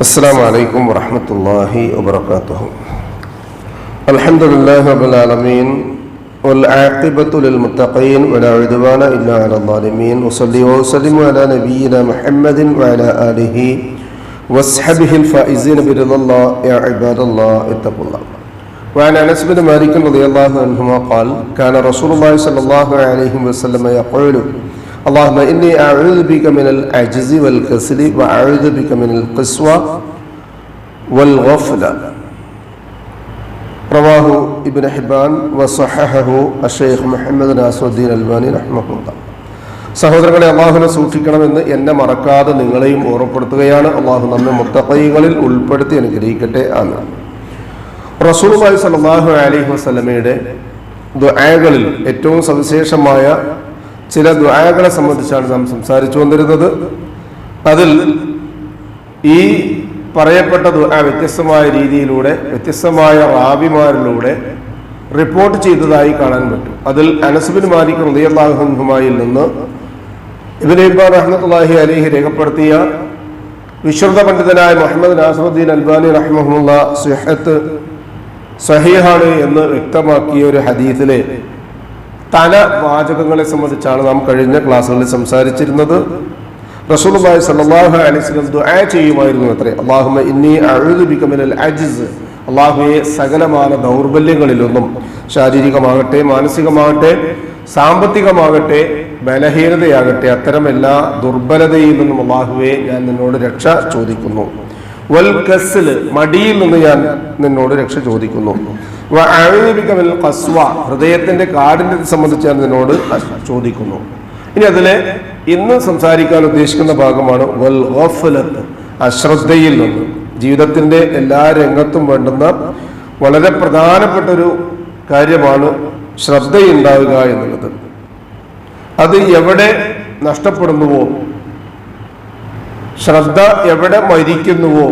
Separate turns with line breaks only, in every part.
السلام عليكم ورحمة الله وبركاته الحمد لله رب العالمين والعاقبة للمتقين ولا عدوان إلا على الظالمين وصلي وسلم على نبينا محمد وعلى آله واصحابه الفائزين برضا الله يا عباد الله اتقوا الله وعن انس بن مالك رضي الله عنهما قال كان رسول الله صلى الله عليه وسلم يقول اللهم اني اعوذ بك من العجز والكسل واعوذ بك من القسوه والغفله رواه ابن حبان وصححه الشيخ محمد ناصر الدين الباني رحمه الله സഹോദരങ്ങളെ അള്ളാഹുവിനെ സൂക്ഷിക്കണമെന്ന് എന്നെ മറക്കാതെ നിങ്ങളെയും ഓർമ്മപ്പെടുത്തുകയാണ് അള്ളാഹു നമ്മെ മുത്തക്കൈകളിൽ ഉൾപ്പെടുത്തി അനുഗ്രഹിക്കട്ടെ ആണ് റസൂലുള്ളാഹി സ്വല്ലല്ലാഹു അലൈഹി വസല്ലമയുടെ ദുആകളിൽ ഏറ്റവും സവിശേഷമായ ചില ദ്വായകളെ സംബന്ധിച്ചാണ് നാം സംസാരിച്ചു വന്നിരുന്നത് അതിൽ ഈ പറയപ്പെട്ട ദുആ വ്യത്യസ്തമായ രീതിയിലൂടെ വ്യത്യസ്തമായ റാബിമാരിലൂടെ റിപ്പോർട്ട് ചെയ്തതായി കാണാൻ പറ്റും. അതിൽ അനസുബിൻ മാലിക് ഹൃദയമായി നിന്ന് ഇബ്രാഹിം ഇബ്ബാൻ റഹ്മത്തുള്ളാഹി അലൈഹി രേഖപ്പെടുത്തിയ വിശ്രുത പണ്ഡിതനായ മുഹമ്മദ് നാസറുദ്ദീൻ അൽബാനി റഹ്മുല്ല സുഹത്ത് സഹീഹാണ് എന്ന് വ്യക്തമാക്കിയ ഒരു ഹദീസിലെ തല വാചകങ്ങളെ സംബന്ധിച്ചാണ് നാം കഴിഞ്ഞ ക്ലാസ്സുകളിൽ സംസാരിച്ചിരുന്നത്. റസൂലുള്ളാഹി സ്വല്ലല്ലാഹു അലൈഹി വസല്ലം ദുആ ചെയ്യുമായിരുന്നു അത്രേ. അല്ലാഹുമ്മ ഇന്നി അഊദു ബിക മിനൽ അജ്സ്. അള്ളാഹുവെ സകലമാന ദൗർബല്യങ്ങളിലൊന്നും ശാരീരികമാകട്ടെ മാനസികമാകട്ടെ സാമ്പത്തികമാകട്ടെ ബലഹീനതയാകട്ടെ അത്തരം എല്ലാ ദുർബലതയിൽ നിന്നും അള്ളാഹുവെ ഞാൻ നിന്നോട് രക്ഷ ചോദിക്കുന്നു. വൽ കസിൽ മടിയിൽ നിന്ന് ഞാൻ നിന്നോട് രക്ഷ ചോദിക്കുന്നു. വ അഊദു ബിക ഹൃദയത്തിന്റെ കാടിനെ സംബന്ധിച്ച് ഞാൻ നിന്നോട് ചോദിക്കുന്നു. ഇനി അതിലെ ഇന്ന് സംസാരിക്കാൻ ഉദ്ദേശിക്കുന്ന ഭാഗമാണ് വൽ ഓഫലത്ത് അശ്രദ്ധയിൽ നിന്ന്. ജീവിതത്തിന്റെ എല്ലാ രംഗത്തും വേണ്ടുന്ന വളരെ പ്രധാനപ്പെട്ട ഒരു കാര്യമാണ് ശ്രദ്ധയുണ്ടാവുക എന്നുള്ളത്. അത് എവിടെ നഷ്ടപ്പെടുന്നുവോ ശ്രദ്ധ എവിടെ മരിക്കുന്നുവോ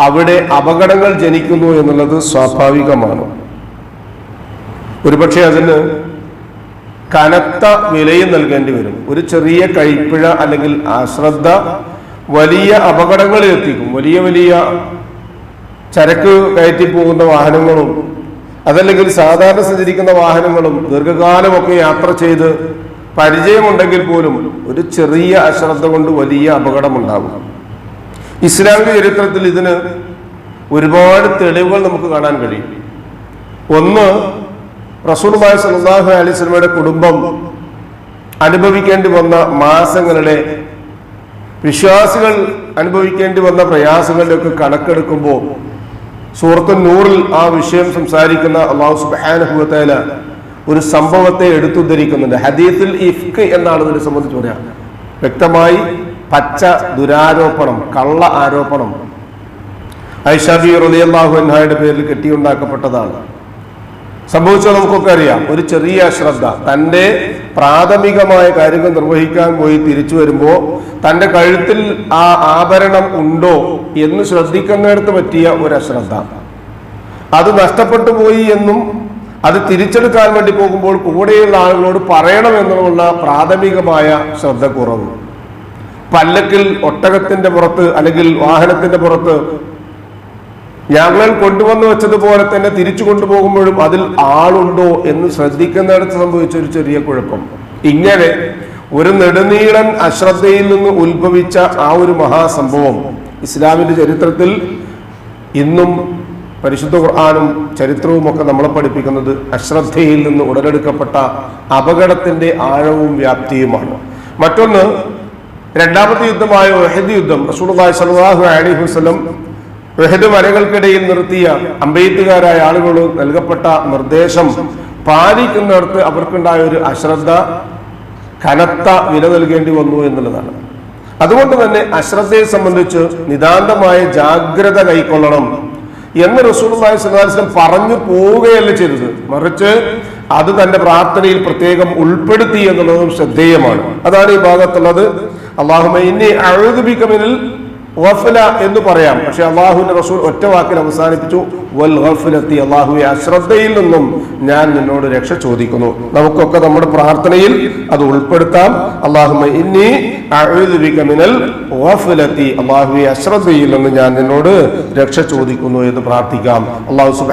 അവിടെ അപകടങ്ങൾ ജനിക്കുന്നു എന്നുള്ളത് സ്വാഭാവികമാണ്. ഒരുപക്ഷെ അതിന് കനത്ത വിലയും നൽകേണ്ടി വരും. ഒരു ചെറിയ കൈപ്പിഴ അല്ലെങ്കിൽ അശ്രദ്ധ വലിയ അപകടങ്ങളിൽ എത്തിക്കും. വലിയ വലിയ ചരക്ക് കയറ്റി പോകുന്ന വാഹനങ്ങളും അതല്ലെങ്കിൽ സാധാരണ സഞ്ചരിക്കുന്ന വാഹനങ്ങളും ദീർഘകാലമൊക്കെ യാത്ര ചെയ്ത് പരിചയമുണ്ടെങ്കിൽ പോലും ഒരു ചെറിയ അശ്രദ്ധ കൊണ്ട് വലിയ അപകടമുണ്ടാകും. ഇസ്ലാമിക ചരിത്രത്തിൽ ഇതിന് ഒരുപാട് തെളിവുകൾ നമുക്ക് കാണാൻ കഴിയും. ഒന്ന് റസൂർബായ് സല്ലാഹു അലൈഹി സ്വലമയുടെ കുടുംബം അനുഭവിക്കേണ്ടി വന്ന മാസങ്ങളുടെ വിശ്വാസികൾ അനുഭവിക്കേണ്ടി വന്ന പ്രയാസങ്ങളുടെയൊക്കെ കണക്കെടുക്കുമ്പോൾ സൂറത്തു നൂറിൽ ആ വിഷയം സംസാരിക്കുന്ന അള്ളാഹു സുബാനുഭവത്തേല ഒരു സംഭവത്തെ എടുത്തുദ്ധരിക്കുന്നുണ്ട്. ഹദീത്തിൽ ഇഫ്ക് എന്നാണ് ഇതിനെ സംബന്ധിച്ച് പറയാം. വ്യക്തമായി പച്ച ദുരാരോപണം കള്ള ആരോപണം. ഐഷാബി റലിയല്ലാഹു അൻഹായുടെ പേരിൽ കെട്ടിയുണ്ടാക്കപ്പെട്ടതാണ്. സംഭവിച്ചത് നമുക്കൊക്കെ അറിയാം. ഒരു ചെറിയ അശ്രദ്ധ. തന്റെ പ്രാഥമികമായ കാര്യങ്ങൾ നിർവഹിക്കാൻ പോയി തിരിച്ചു വരുമ്പോൾ തന്റെ കഴുത്തിൽ ആ ആഭരണം ഉണ്ടോ എന്ന് ശ്രദ്ധിക്കുന്നിടത്ത് പറ്റിയ ഒരു അശ്രദ്ധ. അത് നഷ്ടപ്പെട്ടു പോയി എന്നും അത് തിരിച്ചെടുക്കാൻ വേണ്ടി പോകുമ്പോൾ കൂടെയുള്ള ആളുകളോട് പറയണമെന്നുള്ള പ്രാഥമികമായ ശ്രദ്ധ കുറവ് പല്ലക്കിൽ ഒട്ടകത്തിന്റെ പുറത്ത് അല്ലെങ്കിൽ വാഹനത്തിന്റെ പുറത്ത് ഞങ്ങൾ കൊണ്ടുവന്നു വെച്ചതുപോലെ തന്നെ തിരിച്ചു കൊണ്ടുപോകുമ്പോഴും അതിൽ ആളുണ്ടോ എന്ന് ശ്രദ്ധിക്കുന്നിടത്ത് സംഭവിച്ച ഒരു ചെറിയ കുഴപ്പം. ഇങ്ങനെ ഒരു നെടുനീളൻ അശ്രദ്ധയിൽ നിന്ന് ഉത്ഭവിച്ച ആ ഒരു മഹാസംഭവം ഇസ്ലാമിന്റെ ചരിത്രത്തിൽ ഇന്നും പരിശുദ്ധ ഖുർആാനും ചരിത്രവും ഒക്കെ നമ്മളെ പഠിപ്പിക്കുന്നത് അശ്രദ്ധയിൽ നിന്ന് ഉടലെടുക്കപ്പെട്ട അപകടത്തിന്റെ ആഴവും വ്യാപ്തിയുമാണ്. മറ്റൊന്ന് രണ്ടാമത്തെ യുദ്ധമായ ഒഹദ് യുദ്ധം റസൂലുള്ളാഹി സലാഹു അലി വസല്ലം ഒഹദ് മരങ്ങൾക്കിടയിൽ നിർത്തിയ അമ്പെയ്ത്തുകാരായ ആളുകൾ നൽകപ്പെട്ട നിർദ്ദേശം പാലിക്കുന്നിടത്ത് അവർക്കുണ്ടായ ഒരു അശ്രദ്ധ കനത്ത വില നൽകേണ്ടി വന്നു എന്നുള്ളതാണ്. അതുകൊണ്ട് തന്നെ അശ്രദ്ധയെ സംബന്ധിച്ച് നിതാന്തമായ ജാഗ്രത കൈക്കൊള്ളണം. എന്ന് റസൂലുള്ളാഹി സ്വലാസ്ലം പറഞ്ഞു പോവുകയല്ല ചെയ്തത്. മറിച്ച് അത് തന്റെ പ്രാർത്ഥനയിൽ പ്രത്യേകം ഉൾപ്പെടുത്തി എന്നുള്ളതും ശ്രദ്ധേയമാണ്. അതാണ് ഈ ഭാഗത്തുള്ളത്. അള്ളാഹുമ ഇനി അഴുതുബിക്കമിനിൽ ഗഫല എന്ന് പറയാം. പക്ഷെ അള്ളാഹുവിന്റെ റസൂൽ ഒറ്റ വാക്കിൽ അവസാനിപ്പിച്ചു. വൽ ഗഫലത്തി അള്ളാഹുവെ അശ്രദ്ധയിൽ നിന്നും ഞാൻ നിന്നോട് രക്ഷ ചോദിക്കുന്നു. നമുക്കൊക്കെ നമ്മുടെ പ്രാർത്ഥനയിൽ അത് ഉൾപ്പെടുത്താം. അള്ളാഹുമ ബിക മിനൽ അശ്രദ്ധയിൽ നിന്ന് ഞാൻ നിന്നോട് രക്ഷ ചോദിക്കുന്നു എന്ന് പ്രാർത്ഥിക്കാം. അള്ളാഹു വ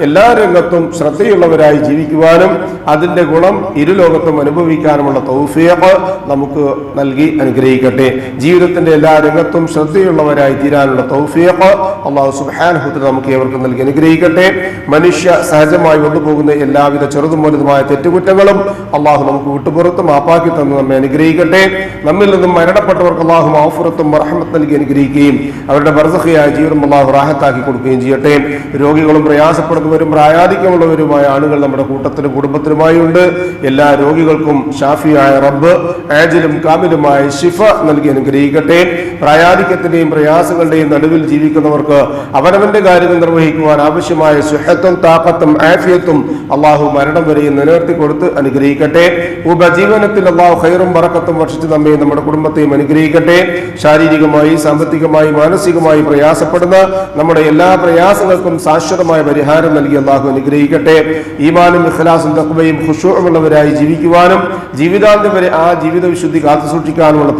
എല്ലാ രംഗത്തും ശ്രദ്ധയുള്ളവരായി ജീവിക്കുവാനും അതിന്റെ ഗുണം ഇരുലോകത്തും അനുഭവിക്കാനുമുള്ള തൗഫീഖ് നമുക്ക് നൽകി അനുഗ്രഹിക്കട്ടെ. ജീവിതത്തിന്റെ എല്ലാ രംഗത്തും ശ്രദ്ധയുള്ളവരായി തീരാനുള്ള തൗഫീഖ് അള്ളാഹു തആല നമുക്ക് ഏവർക്കും നൽകി അനുഗ്രഹിക്കട്ടെ. മനുഷ്യ സഹജമായി വന്നുപോകുന്ന എല്ലാവിധ ചെറുതും വലുതുമായ തെറ്റുകുറ്റങ്ങളും അള്ളാഹു നമുക്ക് വിട്ടുപുറത്ത് മാപ്പാക്കി തന്ന് നമ്മെ അനുഗ്രഹിക്കട്ടെ. നമ്മിൽ നിന്നും മരണപ്പെട്ടവർക്ക് അള്ളാഹു മാഫുറത്തും റഹ്മത്ത് നൽകി അനുഗ്രഹിക്കുകയും അവരുടെ ബർസഖിയായ ജീവിതം അള്ളാഹു റാഹത്താക്കി കൊടുക്കുകയും ചെയ്യട്ടെ. രോഗികളും പ്രയാസപ്പെടുന്നവരും പ്രായാധിക്യമുള്ളവരുമായ ആളുകൾ നമ്മുടെ കൂട്ടത്തിലും കുടുംബത്തിലുമായി ഉണ്ട്. എല്ലാ രോഗികൾക്കും ഷാഫിയായ റബ്ബ് ആജിലും കാമിലുമായ ഷിഫ നൽകി അനുഗ്രഹിക്കട്ടെ. പ്രായാധിക്യത്തിന്റെയും പ്രയാസങ്ങളുടെയും നടുവിൽ ജീവിക്കുന്നവർക്ക് അവനവന്റെ കാര്യങ്ങൾ നിർവഹിക്കുവാൻ ആവശ്യമായ സുഹത്തും താപത്തും ആഫിയത്തും അള്ളാഹു മരണം വരെയും നിലനിർത്തി കൊടുത്ത് അനുഗ്രഹിക്കട്ടെ. ഉപജീവനത്തിൽ അള്ളാഹു ഖൈറും പറക്കത്തും വർഷിച്ച് നമ്മെ നമ്മുടെ കുടുംബത്തെയും അനുഗ്രഹിക്കട്ടെ. ശാരീരികമായി സാമ്പത്തികമായി മാനസികമായി പ്രയാസപ്പെടുന്ന നമ്മുടെ എല്ലാ പ്രയാസങ്ങൾക്കും ശാശ്വതമായ പരിഹാരം നൽകി അള്ളാഹു അനുഗ്രഹിക്കട്ടെ. ഈമാനും ഇഖ്ലാസും തക്വയും ഖുഷൂമുള്ളവരായി ജീവിക്കുവാനും ജീവിതാന്ത്യം വരെ ആ ജീവിത വിശുദ്ധി കാത്തു സൂക്ഷിക്കാനുമുള്ള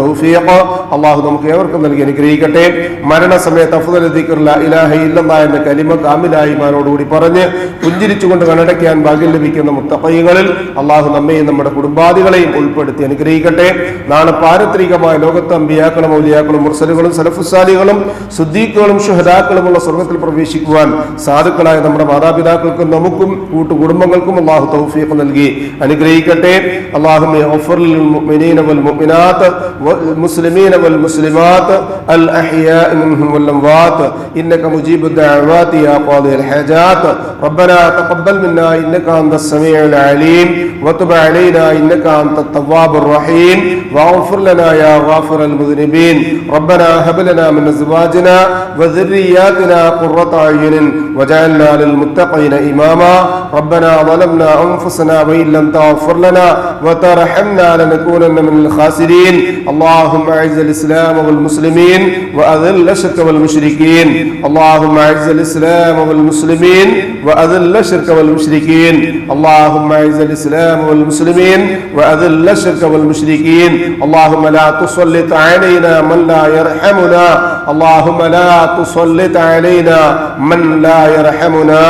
അള്ളാഹു നമുക്ക് ഏവർക്കും നൽകി അനുഗ്രഹിക്കട്ടെ. മരണസമയത്ത് അഫ്ദൽ ദിക്ർ ലാ ഇലാഹ ഇല്ലല്ലാഹ് എന്ന കലിമ കാമിലായി ഈമാനോടുകൂടി പറഞ്ഞ് പുഞ്ചിരിച്ചുകൊണ്ട് കണ്ണടയ്ക്കാൻ ഭാഗ്യം ലഭിക്കുന്ന മുത്തപ്പയ്യങ്ങളിൽ അള്ളാഹു നമ്മയും നമ്മുടെ കുടുംബാദികളെയും ഉൾപ്പെടുത്തി അനുഗ്രഹിക്കട്ടെ. നാളെ പാരത്രികമായ ലോകത്ത് അമ്പിയാക്കളും ഔലിയാക്കളും മുർസലുകളും സലഫുസാലികളും സുദ്ദീഖുകളും ഷുഹദാക്കളുമുള്ള സ്വർഗത്തിൽ പ്രവേശിക്കുവാൻ സാധുക്കളായ നമ്മുടെ മാതാപിതാക്കൾക്കും നമുക്കും കൂട്ടുകുടുംബങ്ങൾക്കും അള്ളാഹു തൗഫീഖ് നൽകി അനുഗ്രഹിക്കട്ടെ അള്ളാഹുമേ غفر للمؤمنين والمؤمنات والمسلمين والمسلمات الأحياء منهم والأموات إنك مجيب الدعوات يا قاضي الحاجات ربنا تقبل منا إنك أنت السميع العليم وتب علينا إنك أنت التواب الرحيم واغفر لنا يا غافر المذنبين. ربنا هب لنا من أزواجنا وذرياتنا قرة أعين وجعلنا للمتقين إماما. ربنا ظلمنا أنفسنا وإن لم تغفر لنا وترحمنا لنكونن من الخاسرين. اللهم أعز الإسلام والمسلمين وأذل الشرك والمشركين. اللهم أعز الإسلام والمسلمين وأذل الشرك والمشركين. اللهم أعز الإسلام والمسلمين وأذل الشرك والمشركين. اللهم لا تسلط علينا من لا يرحمنا. اللهم لا تسلط علينا من لا يرحمنا.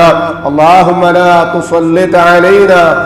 اللهم لا تسلط علينا